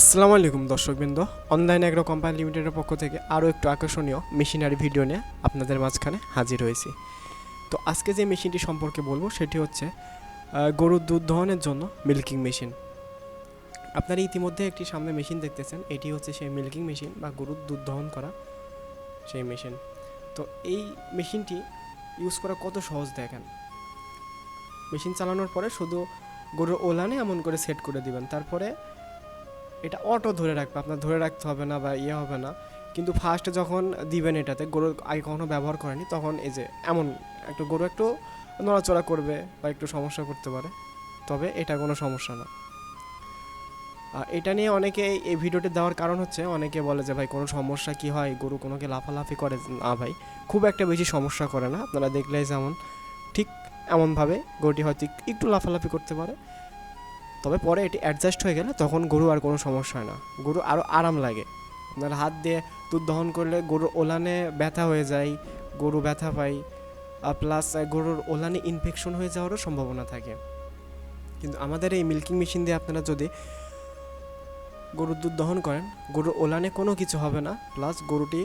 আসসালামু আলাইকুম দর্শকবৃন্দ। অনলাইন এগ্রো কোম্পানি লিমিটেডের পক্ষ থেকে আরও একটু আকর্ষণীয় মেশিনারি ভিডিও নিয়ে আপনাদের মাঝখানে হাজির হয়েছি। তো আজকে যে মেশিনটি সম্পর্কে বলব সেটি হচ্ছে গরুর দুধ দহনের জন্য মিল্কিং মেশিন। আপনারা ইতিমধ্যে একটি সামনে মেশিন দেখতেছেন, এটি হচ্ছে সেই মিল্কিং মেশিন বা গরুর দুধ দহন করা সেই মেশিন। তো এই মেশিনটি ইউজ করা কত সহজ দেখেন। মেশিন চালানোর পরে শুধু গরুর ওলানে এমন করে সেট করে দিবেন, তারপরে এটা অটো ধরে রাখবে, আপনার ধরে রাখতে হবে না বা ইয়ে হবে না। কিন্তু ফার্স্টে যখন দিবেন এটাতে গরু আগে কখনো ব্যবহার করেনি, তখন এই যে এমন একটু গরু একটু নড়াচড়া করবে বা একটু সমস্যা করতে পারে। তবে এটা কোনো সমস্যা না। আর এটা নিয়ে অনেকে এই- ভিডিওটি দেওয়ার কারণ হচ্ছে, অনেকে বলে যে, ভাই, কোনো সমস্যা কি হয়? গরু কোনোকে লাফালাফি করে? না, ভাই, খুব একটা বেশি সমস্যা করে না। আপনারা দেখলেই যেমন, ঠিক এমনভাবে গরুটি হয়তো একটু লাফালাফি করতে পারে। তবে পরে এটি অ্যাডজাস্ট হয়ে গেলে তখন গরু আর কোনো সমস্যা হয় না। গরু আরও আরাম লাগে। আপনার হাত দিয়ে দুধ দহন করলে গরুর ওলানে ব্যথা হয়ে যায়, গরু ব্যথা পায় প্লাস গরুর ওলানে ইনফেকশন হয়ে যাওয়ারও সম্ভাবনা থাকে। কিন্তু আমাদের এই মিল্কিং মেশিন দিয়ে আপনারা যদি গরুর দুধ দহন করেন, গরুর ওলানে কোনো কিছু হবে না প্লাস গরুটি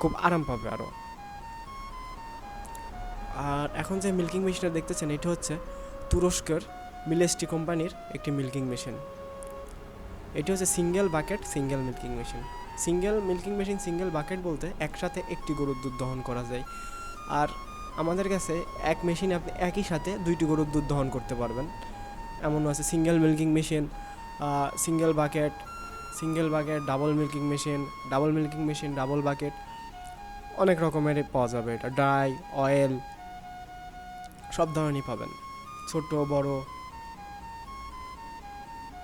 খুব আরাম পাবে আরও আর এখন যে মিল্কিং মেশিনটা দেখতেছেন, এটা হচ্ছে তুরস্কের মিলেস্টি কোম্পানির একটি মিল্কিং মেশিন এটি হচ্ছে single bucket single milking machine single milking machine single bucket বলতে একসাথে একটি গরুর দুধ দহন করা যায়। আর আমাদের কাছে এক মেশিনে আপনি একই সাথে দুইটি গরুর দুধ দহন করতে পারবেন। এমন আছে single milking machine single bucket single bucket double milking machine double milking machine double bucket অনেক রকমের পাওয়া যাবে এটা। ড্রাই অয়েল সব ধরনেরই পাবেন। ছোট, বড়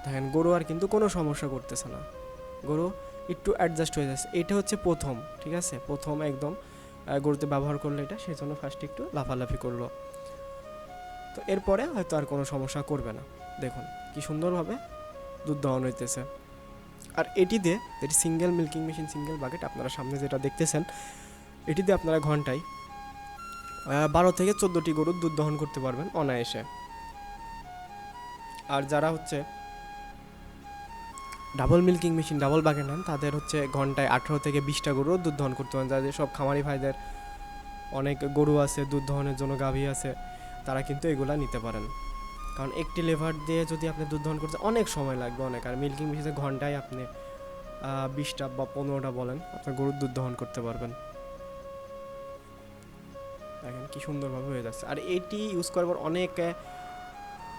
দেখেন গরু আর কিন্তু কোনো সমস্যা করতেছে না। গরু একটু অ্যাডজাস্ট হয়ে যাচ্ছে। এটা হচ্ছে প্রথম, ঠিক আছে? প্রথম একদম গরুতে ব্যবহার করলে এটা সেই জন্য ফার্স্ট একটু লাফালাফি করল। তো এরপরে হয়তো আর কোনো সমস্যা করবে না। দেখুন, কি সুন্দরভাবে দুধ দহন হইতেছে। আর এটি দিয়ে যেটি single milking machine single bucket আপনারা সামনে যেটা দেখতেছেন, এটি দিয়ে আপনারা ঘন্টায় বারো থেকে চোদ্দোটি গরুর দুধ দহন করতে পারবেন অনায়াসে। আর যারা হচ্ছে double milking machine, double bucket নেন, তাদের হচ্ছে ঘন্টায় আঠেরো থেকে বিশটা গরুর দুধ দহন করতে পারেন। যাদের সব খামারি ভাইদের অনেক গরু আছে, দুধ দহনের জন্য গাভী আছে, তারা কিন্তু এগুলা নিতে পারেন। কারণ একটি লেভার দিয়ে যদি আপনি দুধ দহন করতে, অনেক সময় লাগবে অনেক। আর মিল্কিং মেশিনে ঘন্টায় আপনি বিশটা বা পনেরোটা বলেন আপনার গরুর দুধ দহন করতে পারবেন। দেখেন কি সুন্দরভাবে হয়ে যাচ্ছে। আর এটি ইউজ করার পর অনেক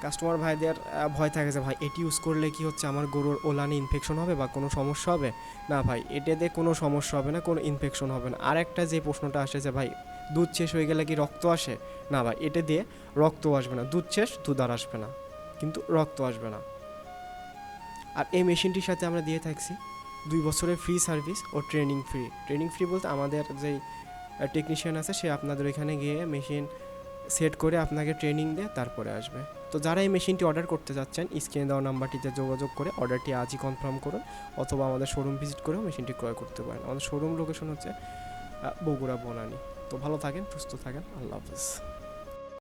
কাস্টমার ভাইদের ভয় থাকে যে, ভাই, এটি ইউজ করলে কি হচ্ছে? আমার গরুর ওলানে ইনফেকশন হবে বা কোনো সমস্যা হবে? না, ভাই, এটাতে কোনো সমস্যা হবে না, কোনো ইনফেকশন হবে না। আর একটা যে প্রশ্নটা আসে যে, ভাই, দুধ শেষ হয়ে গেলে কি রক্ত আসে? না, ভাই, এটা দিয়ে রক্ত আসবে না। দুধ শেষ, দুধ আর আসবে না। কিন্তু রক্ত আসবে না। আর এই মেশিনটির সাথে আমরা দিয়ে থাকছি দুই বছরের ফ্রি সার্ভিস ও ট্রেনিং ফ্রি ট্রেনিং ফ্রি বলতে আমাদের যেই টেকনিশিয়ান আছে, সে আপনাদের ওইখানে গিয়ে মেশিন সেট করে আপনাকে ট্রেনিং দেয়, তারপরে আসবে। তো যারা এই মেশিনটি অর্ডার করতে যাচ্ছেন স্ক্রিনে দেওয়া নাম্বারটিতে যোগাযোগ করে অর্ডারটি আজই কনফার্ম করুন অথবা আমাদের শোরুম ভিজিট করেও মেশিনটি ক্রয় করতে পারেন। আমাদের শোরুম লোকেশন হচ্ছে বগুড়া বনানি। তো ভালো থাকেন, সুস্থ থাকেন, আল্লাহ হাফিজ।